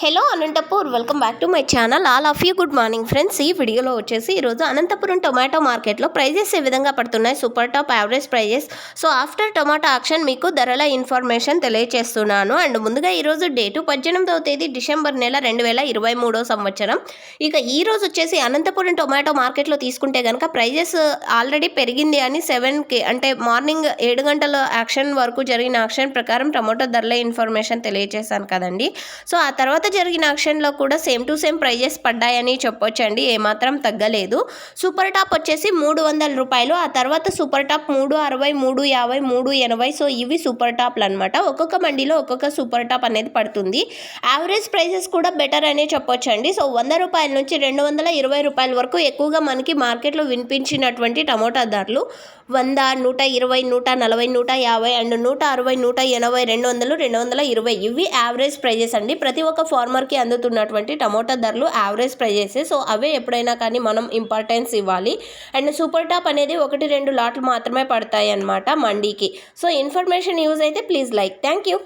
Hello Anantapur welcome back to my channel. All of you good morning friends. ఈ వీడియోలో వచ్చేసి ఈరోజు Anantapuram tomato మార్కెట్లో ప్రైజెస్ ఏ విధంగా పడుతున్నాయి? Super top average prices. So after tomato auction మీకు ధరల ఇన్ఫర్మేషన్ తెలియజేస్తున్నాను అండ్ ముందుగా ఈరోజు డేటు పద్దెనిమిదవ తేదీ డిసెంబర్ నెల రెండు వేల ఇరవై మూడో సంవత్సరం. ఇక ఈ రోజు వచ్చేసి అనంతపురం టొమాటో మార్కెట్లో తీసుకుంటే కనుక ప్రైజెస్ ఆల్రెడీ పెరిగింది అని సెవెన్కి అంటే మార్నింగ్ ఏడు గంటల యాక్షన్ వరకు జరిగిన యాక్షన్ ప్రకారం టొమాటో ధరల ఇన్ఫర్మేషన్ తెలియజేశాను కదండి. సో ఆ తర్వాత జరిగిన ఆక్షన్లో కూడా సేమ్ టు సేమ్ ప్రైజెస్ పడ్డాయని చెప్పొచ్చండి. ఏమాత్రం తగ్గలేదు. సూపర్ టాప్ వచ్చేసి మూడు వందల రూపాయలు. ఆ తర్వాత సూపర్ టాప్ మూడు అరవై మూడు యాభై మూడు ఎనభై సో ఇవి సూపర్ టాప్లు అనమాట ఒక్కొక్క మండిలో ఒక్కొక్క సూపర్ టాప్ అనేది పడుతుంది. యావరేజ్ ప్రైజెస్ కూడా బెటర్ అనే చెప్పొచ్చండి. సో వంద రూపాయల నుంచి రెండు వందల ఇరవై రూపాయల వరకు ఎక్కువగా మనకి మార్కెట్లో వినిపించినటువంటి టమోటా ధరలు. వంద నూట ఇరవై నూట నలభై నూట యాభై అండ్ నూట అరవై నూట ఎనభై రెండు వందలు రెండు వందల ఇరవై ఇవి యావరేజ్ ప్రైజెస్ అండి. ప్రతి ఒక్క ఫార్మర్కి అందుతున్నటువంటి టమోటా ధరలు యావరేజ్ ప్రైజెస్ సో అవే ఎప్పుడైనా కానీ మనం ఇంపార్టెన్స్ ఇవ్వాలి. అండ్ సూపర్ టాప్ అనేది ఒకటి రెండు లాట్లు మాత్రమే పడతాయి అన్నమాట మండీకి. సో ఇన్ఫర్మేషన్ యూజ్ అయితే ప్లీజ్ లైక్ థ్యాంక్ యూ